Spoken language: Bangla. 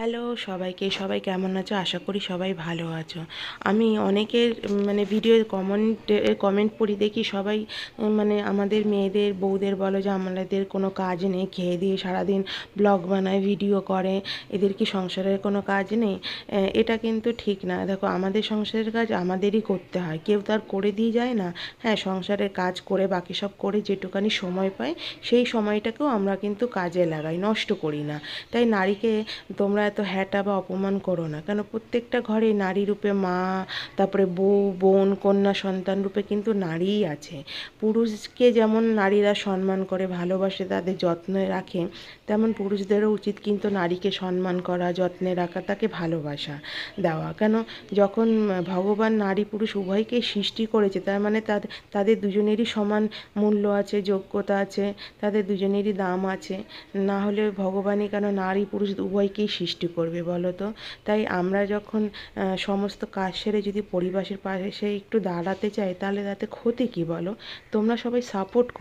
হ্যালো সবাইকে। সবাই কেমন আছো? আশা করি সবাই ভালো আছো। আমি অনেকের মানে ভিডিও কমেন্ট কমেন্ট পড়ি, দেখি সবাই মানে আমাদের মেয়েদের, বউদের বলো যে, আমাদের কোনো কাজ নেই, খেয়ে দিয়ে সারাদিন ব্লগ বানায় ভিডিও করে। এদের কি সংসারের কোনো কাজ নেই? এটা কিন্তু ঠিক না। দেখো, আমাদের সংসারের কাজ আমাদেরই করতে হয়। কেউ তার করে দিয়ে যায় না। হ্যাঁ সংসারের কাজ করে, বাকি সব করে যেটুকানি সময় পাই সেই সময়টাকেও আমরা কিন্তু কাজে লাগাই, নষ্ট করি না। তাই নারীকে তোমরা এত হ্যাটা বা অপমান করো না। কেন প্রত্যেকটা ঘরে নারী রূপে মা, তারপরে বউ, বোন, কন্যা, সন্তান রূপে কিন্তু নারীই আছে। পুরুষকে যেমন নারীরা সম্মান করে, ভালোবাসে, তাদের যত্নে রাখে, তেমন পুরুষদেরও উচিত কিন্তু নারীকে সম্মান করা, যত্নে রাখা, তাকে ভালোবাসা দেওয়া। কেন যখন ভগবান নারী পুরুষ উভয়কেই সৃষ্টি করেছে, তার মানে তাদের তাদের দুজনেরই সমান মূল্য আছে, যোগ্যতা আছে, তাদের দুজনেরই দাম আছে। না হলে ভগবানই কেন নারী পুরুষ উভয়কেই সৃষ্টি করবে বলো তো? তাই আমরা যখন সমস্ত কাজ সেরে যদি পরিবেশের পাশে একটু দাঁড়াতে চাই, তাহলে তাতে ক্ষতি কী বলো? তোমরা সবাই সাপোর্ট করো।